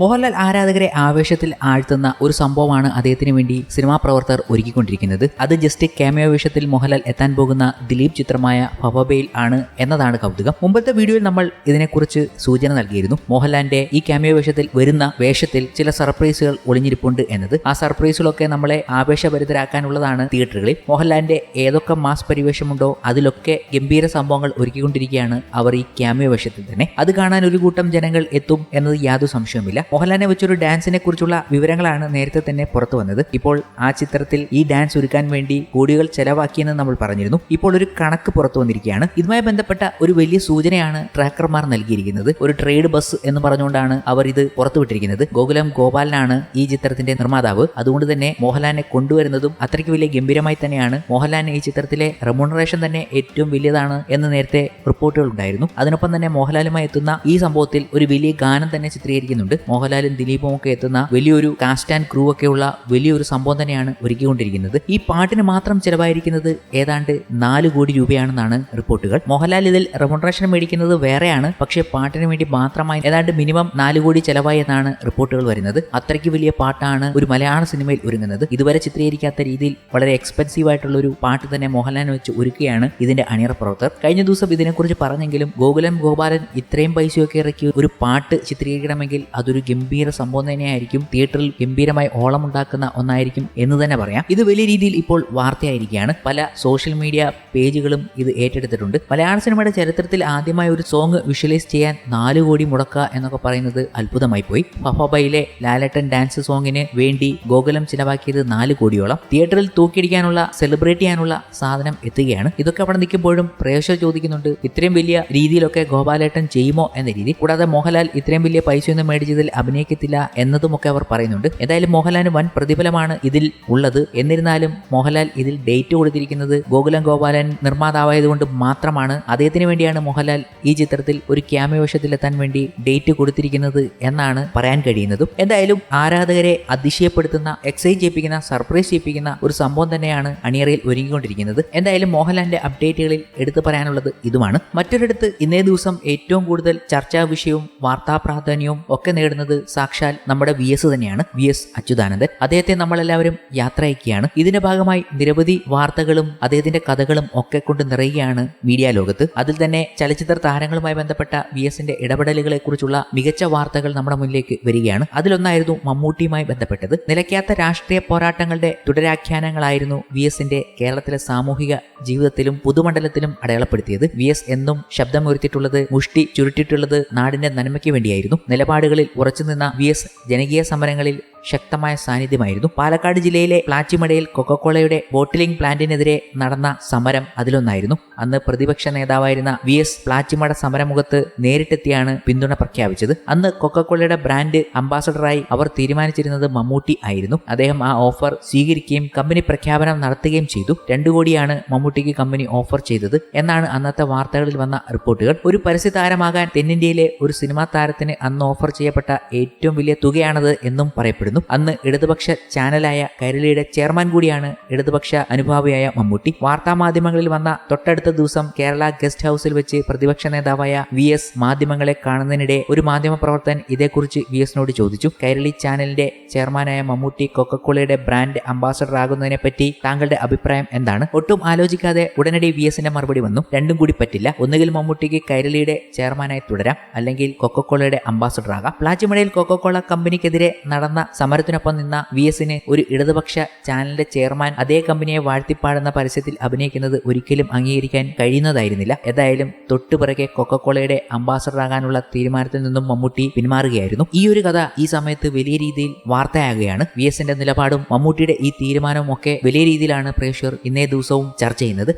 മോഹൻലാൽ ആരാധകരെ ആവേശത്തിൽ ആഴ്ത്തുന്ന ഒരു സംഭവമാണ് അദ്ദേഹത്തിന് വേണ്ടി സിനിമാ പ്രവർത്തകർ ഒരുക്കിക്കൊണ്ടിരിക്കുന്നത്. അത് ജസ്റ്റ് ക്യാമിയോ വേഷത്തിൽ മോഹൻലാൽ എത്താൻ പോകുന്ന ദിലീപ് ചിത്രമായ ഫബബയിൽ ആണ് എന്നതാണ് കൗതുകം. മുമ്പത്തെ വീഡിയോയിൽ നമ്മൾ ഇതിനെക്കുറിച്ച് സൂചന നൽകിയിരുന്നു. മോഹൻലാലിന്റെ ഈ ക്യാമിയോ വേഷത്തിൽ വരുന്ന വേഷത്തിൽ ചില സർപ്രൈസുകൾ ഒളിഞ്ഞിരിപ്പുണ്ട് എന്നത്. ആ സർപ്രൈസുകളൊക്കെ നമ്മളെ ആവേശഭരിതരാക്കാനുള്ളതാണ് തിയേറ്ററുകളിൽ മോഹൻലാലിന്റെ ഏതൊക്കെ മാസ് പരിവേഷമുണ്ടോ അതിലൊക്കെ ഗംഭീര സംഭവങ്ങൾ ഒരുക്കിക്കൊണ്ടിരിക്കുകയാണ് അവർ ഈ ക്യാമിയോ വേഷത്തിൽ തന്നെ. അത് കാണാൻ ഒരു കൂട്ടം ജനങ്ങൾ എത്തും എന്നത് യാതൊരു സംശയവുമില്ല. മോഹൻലാലിനെ വെച്ചൊരു ഡാൻസിനെ കുറിച്ചുള്ള വിവരങ്ങളാണ് നേരത്തെ തന്നെ പുറത്തു വന്നത്. ഇപ്പോൾ ആ ചിത്രത്തിൽ ഈ ഡാൻസ് ഒരുക്കാൻ വേണ്ടി കോടികൾ ചെലവാക്കിയെന്ന് നമ്മൾ പറഞ്ഞിരുന്നു. ഇപ്പോൾ ഒരു കണക്ക് പുറത്തു വന്നിരിക്കുകയാണ്. ഇതുമായി ബന്ധപ്പെട്ട ഒരു വലിയ സൂചനയാണ് ട്രാക്കർമാർ നൽകിയിരിക്കുന്നത്. ഒരു ട്രേഡ് ബസ് എന്ന് പറഞ്ഞുകൊണ്ടാണ് അവർ ഇത് പുറത്തുവിട്ടിരിക്കുന്നത് ഗോകുലം ഗോപാലനാണ് ഈ ചിത്രത്തിന്റെ നിർമ്മാതാവ്. അതുകൊണ്ട് തന്നെ മോഹൻലാലിനെ കൊണ്ടുവരുന്നതും അത്രയ്ക്ക് വലിയ ഗംഭീരമായി തന്നെയാണ് മോഹൻലാലിന് ഈ ചിത്രത്തിലെ റെമുണറേഷൻ തന്നെ ഏറ്റവും വലിയതാണ് എന്ന് നേരത്തെ റിപ്പോർട്ടുകൾ ഉണ്ടായിരുന്നു. അതിനൊപ്പം തന്നെ മോഹൻലാലുമായി എത്തുന്ന ഈ സംഭവത്തിൽ ഒരു വലിയ ഗാനം തന്നെ ചിത്രീകരിക്കുന്നുണ്ട്. മോഹൻലാലും ദിലീപും ഒക്കെ എത്തുന്ന വലിയൊരു കാസ്റ്റ് ആൻഡ് ക്രൂ ഒക്കെ ഉള്ള വലിയൊരു സംഭവം തന്നെയാണ് ഒരുക്കിക്കൊണ്ടിരിക്കുന്നത്. ഈ പാട്ടിന് മാത്രം ചിലവായിരിക്കുന്നത് ഏതാണ്ട് നാല് കോടി രൂപയാണെന്നാണ് റിപ്പോർട്ടുകൾ. മോഹൻലാൽ ഇതിൽ റെമുണറേഷൻ മേടിക്കുന്നത് വേറെയാണ്. പക്ഷേ പാട്ടിന് വേണ്ടി മാത്രമായി ഏതാണ്ട് മിനിമം നാല് കോടി ചെലവായി എന്നാണ് റിപ്പോർട്ടുകൾ വരുന്നത്. അത്രയ്ക്ക് വലിയ പാട്ടാണ് ഒരു മലയാള സിനിമയിൽ ഒരുങ്ങുന്നത്. ഇതുവരെ ചിത്രീകരിക്കാത്ത രീതിയിൽ വളരെ എക്സ്പെൻസീവ് ആയിട്ടുള്ള ഒരു പാട്ട് തന്നെ മോഹൻലാലിനെ വെച്ച് ഒരുക്കുകയാണ് ഇതിന്റെ അണിയറ പ്രവർത്തകർ. കഴിഞ്ഞ ദിവസം ഇതിനെക്കുറിച്ച് പറഞ്ഞെങ്കിലും ഗോകുലം ഗോപാലൻ ഇത്രയും പൈസയൊക്കെ ഇറക്കി ഒരു പാട്ട് ചിത്രീകരിക്കണമെങ്കിൽ അതൊരു ഗംഭീര സംഭവം തന്നെയായിരിക്കും. തിയേറ്ററിൽ ഗംഭീരമായി ഓളമുണ്ടാക്കുന്ന ഒന്നായിരിക്കും എന്ന് തന്നെ പറയാം. ഇത് വലിയ രീതിയിൽ ഇപ്പോൾ വാർത്തയായിരിക്കുകയാണ്. പല സോഷ്യൽ മീഡിയ പേജുകളും ഇത് ഏറ്റെടുത്തിട്ടുണ്ട്. മലയാള സിനിമയുടെ ചരിത്രത്തിൽ ആദ്യമായി ഒരു സോങ് വിഷ്വലൈസ് ചെയ്യാൻ നാല് കോടി മുടക്കുക എന്നൊക്കെ പറയുന്നത് അത്ഭുതമായി പോയി. ഫഫബയിലെ ലാലട്ടൻ ഡാൻസ് സോങ്ങിന് വേണ്ടി ഗോകുലം ചിലവാക്കിയത് നാല് കോടിയോളം. തിയേറ്ററിൽ തൂക്കിയിടിക്കാനുള്ള സെലിബ്രേറ്റ് ചെയ്യാനുള്ള സാധനം എത്തുകയാണ്. ഇതൊക്കെ അവിടെ നിൽക്കുമ്പോഴും പ്രേക്ഷകർ ചോദിക്കുന്നുണ്ട് ഇത്രയും വലിയ രീതിയിലൊക്കെ ഗോപാലേട്ടൻ ചെയ്യുമോ എന്ന രീതി. കൂടാതെ മോഹൻലാൽ ഇത്രയും വലിയ പൈസയൊന്നും മേടിച്ചതിൽ അഭിനയിക്കത്തില്ല എന്നതുമൊക്കെ അവർ പറയുന്നുണ്ട്. എന്തായാലും മോഹൻലാലിന് വൻ പ്രതിഫലമാണ് ഇതിൽ ഉള്ളത്. എന്നിരുന്നാലും മോഹൻലാൽ ഇതിൽ ഡേറ്റ് കൊടുത്തിരിക്കുന്നത് ഗോകുലം ഗോപാലൻ നിർമ്മാതാവായതുകൊണ്ട് മാത്രമാണ്. അദ്ദേഹത്തിന് വേണ്ടിയാണ് മോഹൻലാൽ ഈ ചിത്രത്തിൽ ഒരു ക്യാമ്യ വേഷത്തിലെത്താൻ വേണ്ടി ഡേറ്റ് കൊടുത്തിരിക്കുന്നത് എന്നാണ് പറയാൻ കഴിയുന്നതും. എന്തായാലും ആരാധകരെ അതിശയപ്പെടുത്തുന്ന എക്സൈസ് ചെയ്യിപ്പിക്കുന്ന സർപ്രൈസ് ചെയ്യിപ്പിക്കുന്ന ഒരു സംഭവം തന്നെയാണ് അണിയറയിൽ ഒരുങ്ങിക്കൊണ്ടിരിക്കുന്നത്. എന്തായാലും മോഹൻലാലിന്റെ അപ്ഡേറ്റുകളിൽ എടുത്തു പറയാനുള്ളത് ഇതുമാണ്. മറ്റൊരിടത്ത് ഇന്നേ ദിവസം ഏറ്റവും കൂടുതൽ ചർച്ചാ വിഷയവും വാർത്താ പ്രാധാന്യവും ഒക്കെ നേടുന്നത് സാക്ഷാൽ നമ്മുടെ വി എസ് തന്നെയാണ്. V S Achuthanandan. അദ്ദേഹത്തെ നമ്മളെല്ലാവരും യാത്ര അയക്കുകയാണ് ഇതിന്റെ ഭാഗമായി നിരവധി വാർത്തകളും അദ്ദേഹത്തിന്റെ കഥകളും ഒക്കെ കൊണ്ട് നിറയുകയാണ് മീഡിയ ലോകത്ത്. അതിൽ തന്നെ ചലച്ചിത്ര താരങ്ങളുമായി ബന്ധപ്പെട്ട വി എസിന്റെ ഇടപെടലുകളെ കുറിച്ചുള്ള മികച്ച വാർത്തകൾ നമ്മുടെ മുന്നിലേക്ക് വരികയാണ്. അതിലൊന്നായിരുന്നു മമ്മൂട്ടിയുമായി ബന്ധപ്പെട്ടത്. നിലയ്ക്കാത്ത രാഷ്ട്രീയ പോരാട്ടങ്ങളുടെ തുടരാഖ്യാനങ്ങളായിരുന്നു വി എസിന്റെ കേരളത്തിലെ സാമൂഹിക ജീവിതത്തിലും പുതുമണ്ഡലത്തിലും അടയാളപ്പെടുത്തിയത്. വി എസ് എന്നും ശബ്ദമുയർത്തിയിട്ടുള്ളത് മുഷ്ടി ചുരുട്ടിയിട്ടുള്ളത് നാടിന്റെ നന്മയ്ക്ക് വേണ്ടിയായിരുന്നു. നിലപാടുകളിൽ ഉറച്ചുനിന്ന വി എസ് ജനകീയ സമരങ്ങളിൽ ശക്തമായ സാന്നിധ്യമായിരുന്നു. പാലക്കാട് ജില്ലയിലെ പ്ലാച്ചിമടയിൽ കൊക്കക്കോളയുടെ ബോട്ടിലിംഗ് പ്ലാന്റിനെതിരെ നടന്ന സമരം അതിലൊന്നായിരുന്നു. അന്ന് പ്രതിപക്ഷ നേതാവായിരുന്ന വി എസ് പ്ലാച്ചിമട സമരമുഖത്ത് നേരിട്ടെത്തിയാണ് പിന്തുണ പ്രഖ്യാപിച്ചത്. അന്ന് കൊക്കക്കോളയുടെ ബ്രാൻഡ് അംബാസഡറായി അവർ തീരുമാനിച്ചിരുന്നത് മമ്മൂട്ടി ആയിരുന്നു. അദ്ദേഹം ആ ഓഫർ സ്വീകരിക്കുകയും കമ്പനി പ്രഖ്യാപനം നടത്തുകയും ചെയ്തു. രണ്ടു കോടിയാണ് മമ്മൂട്ടിക്ക് കമ്പനി ഓഫർ ചെയ്തത് എന്നാണ് അന്നത്തെ വാർത്തകളിൽ വന്ന റിപ്പോർട്ടുകൾ. ഒരു പരസ്യ താരമാകാൻ തെന്നിന്ത്യയിലെ ഒരു സിനിമാ താരത്തിന് അന്ന് ഓഫർ ചെയ്യപ്പെട്ട ഏറ്റവും വലിയ തുകയാണത് എന്നും പറയപ്പെടുന്നു. അന്ന് ഇടതുപക്ഷ ചാനലായ കൈരളിയുടെ ചെയർമാൻ കൂടിയാണ് ഇടതുപക്ഷ അനുഭാവിയായ മമ്മൂട്ടി. വാർത്താ മാധ്യമങ്ങളിൽ വന്ന തൊട്ടടുത്ത ദിവസം കേരള ഗസ്റ്റ് ഹൌസിൽ വെച്ച് പ്രതിപക്ഷ നേതാവായ വി എസ് മാധ്യമങ്ങളെ കാണുന്നതിനിടെ ഒരു മാധ്യമ പ്രവർത്തകൻ ഇതേക്കുറിച്ച് വി എസിനോട് ചോദിച്ചു. കൈരളി ചാനലിന്റെ ചെയർമാനായ മമ്മൂട്ടി കൊക്കക്കോളയുടെ ബ്രാൻഡ് അംബാസഡർ ആകുന്നതിനെ പറ്റി താങ്കളുടെ അഭിപ്രായം എന്താണ്? ഒട്ടും ആലോചിക്കാതെ ഉടനടി വി എസിന്റെ മറുപടി വന്നു. രണ്ടും കൂടി പറ്റില്ല. ഒന്നുകിൽ മമ്മൂട്ടിക്ക് കൈരളിയുടെ ചെയർമാനായി തുടരാം. അല്ലെങ്കിൽ കൊക്കക്കോളയുടെ അംബാസഡർ ആകാം. പ്ലാച്ചിമടയിൽ കൊക്കക്കോള കമ്പനിക്കെതിരെ നടന്ന സമരത്തിനൊപ്പം നിന്ന വി എസിന് ഒരു ഇടതുപക്ഷ ചാനലിന്റെ ചെയർമാൻ അതേ കമ്പനിയെ വാഴ്ത്തിപ്പാടുന്ന പരസ്യത്തിൽ അഭിനയിക്കുന്നത് ഒരിക്കലും അംഗീകരിക്കാൻ കഴിയുന്നതായിരുന്നില്ല. ഏതായാലും തൊട്ടുപിറകെ കൊക്കക്കോളയുടെ അംബാസഡർ ആകാനുള്ള തീരുമാനത്തിൽ നിന്നും മമ്മൂട്ടി പിന്മാറുകയായിരുന്നു. ഈ ഒരു കഥ ഈ സമയത്ത് വലിയ രീതിയിൽ വാർത്തയാകുകയാണ്. വി എസിന്റെ നിലപാടും മമ്മൂട്ടിയുടെ ഈ തീരുമാനവും ഒക്കെ വലിയ രീതിയിലാണ് പ്രേക്ഷകർ ഇന്നേ ദിവസവും ചർച്ച ചെയ്യുന്നത്.